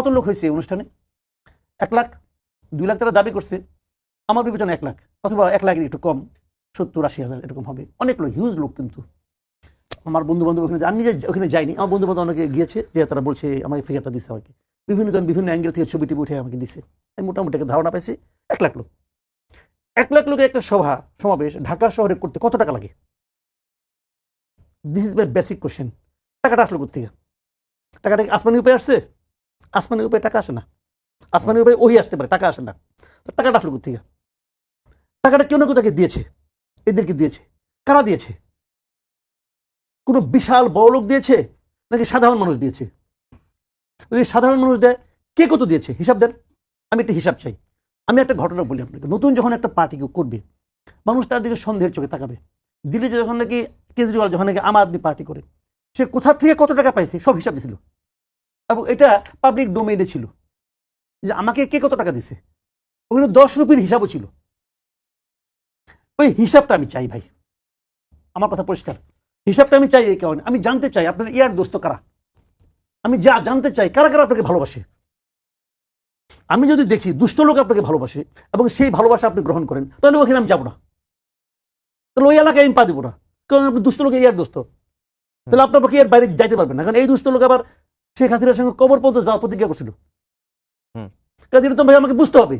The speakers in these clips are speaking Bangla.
কত লোক হয়েছে অনুষ্ঠানে? এক লাখ? দুই লাখ তারা দাবি করছে। আমার বিবেচনা এক লাখ। অথবা এক লাখের একটু কম, সত্তর আশি হাজার এরকম হবে। অনেক লোক হিউজ লোক কিন্তু। আমার বন্ধু বান্ধব ওখানে আমি নিজে ওখানে যাইনি। আমার বন্ধু বান্ধব অনেকে গিয়েছে, যে তারা বলছে আমাকে ফিগারটা দিচ্ছে আমাকে। বিভিন্ন জন বিভিন্ন অ্যাঙ্গেল থেকে ছবিটি উঠে আমাকে দিছে। আমি মোটামুটি একটা ধারণা পাইছি, এক লাখ লোক। এক লাখ লোকের একটা সভা, সমাবেশ ঢাকা শহরে করতে কত টাকা লাগে? This is my basic question টাকাটা আসলো কোথেকে টাকাটা আসমানি উপায় আসছে? আসমানি উপায় টাকা আসে না। আসমানি উপায় ওই আসতে পারে, টাকা আসে না। তো টাকাটা আসলো কোথেকে? টাকাটা কেউ না কেউ তাকে দিয়েছে? এদেরকে দিয়েছে। কারা দিয়েছে? কোনো বিশাল বড় লোক দিয়েছে নাকি সাধারণ মানুষ দিয়েছে? যদি সাধারণ মানুষ দেয়, কে কত দিয়েছে? হিসাব দেন। আমি একটা হিসাব চাই। আমি একটা ঘটনা বলি আপনাকে। নতুন যখন একটা পার্টি কেউ করবে, মানুষ তার দিকে সন্দেহের চোখে তাকাবে। দিল্লিতে যখন নাকি কেজরিওয়াল, যখন নাকি আম আদমি পার্টি করে, সে কোথা থেকে কত টাকা পাইছে? সব হিসাব দিছিল। এবং এটা পাবলিক ডোমেইনে ছিল। যে আমাকে কে কত টাকা দিছে? ওখানে দশ রুপির হিসাবও ছিল। ওই হিসাবটা আমি চাই ভাই। আমার কথা পরিষ্কার। হিসাবটা আমি চাই এই কারণে। আমি জানতে চাই আপনার ইয়ার দোস্ত কারা? আমি যা জানতে চাই, কারা কারা আপনাকে ভালোবাসে? আমি যদি দেখি দুষ্ট লোক আপনাকে ভালোবাসে এবং সেই ভালোবাসা আপনি গ্রহণ করেন, তাহলে ওখানে আমি যাব না। তাহলে ওই এলাকায় আমি পা দিব না। কারণ আপনি দুষ্ট লোক ইয়ার দোস্ত। তাহলে আপনার পক্ষে এর বাইরে যাইতে পারবেন না। কারণ এই দুষ্ট লোক আবার শেখ হাসিনার সঙ্গে কবর পর্যন্ত যাওয়ার প্রতিজ্ঞা করছিল। কাজে তো ভাই আমাকে বুঝতে হবে।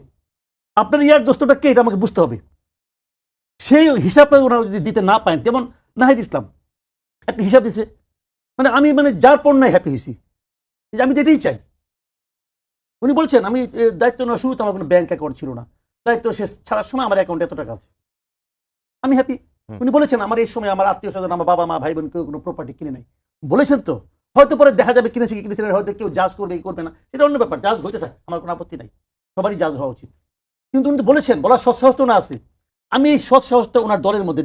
আপনার ইয়ার দোস্তটা কে এটা আমাকে বুঝতে হবে। সেই হিসাবটা ওরা যদি দিতে না পারেন যেমন নাহিদ ইসলাম। একটা হিসাব দিছে। মানে আমি মানে যার পণ্যায় হ্যাপি হয়েছি। যে আমি তো এটাই চাই। উনি বলছেন আমি দায়িত্ব নেওয়ার শুরুতে আমার কোনো ব্যাঙ্ক অ্যাকাউন্ট ছিল না। দায়িত্ব শেষ ছাড়ার সময় আমার অ্যাকাউন্টে এত টাকা আছে। আমি হ্যাপি উনি বলেছেন আমার এই সময় আমার আত্মীয় স্বজন আমার বাবা মা ভাই বোন কেউ কোনো প্রপার্টি কিনে নাই। বলেছেন তো। হয়তো পরে দেখা যাবে কিনেছে কি কিনেছে, হয়তো কেউ জাজ করবে কি করবে না। এটা অন্য ব্যাপার জাজ হইতে চায় আমার কোনো আপত্তি নাই। সবারই জাজ হওয়া উচিত। কিন্তু উনি তো বলেছেন, বলার সৎ সাহসটা না আছে। আমি এই সৎসাহসটা ওনার দলের মধ্যে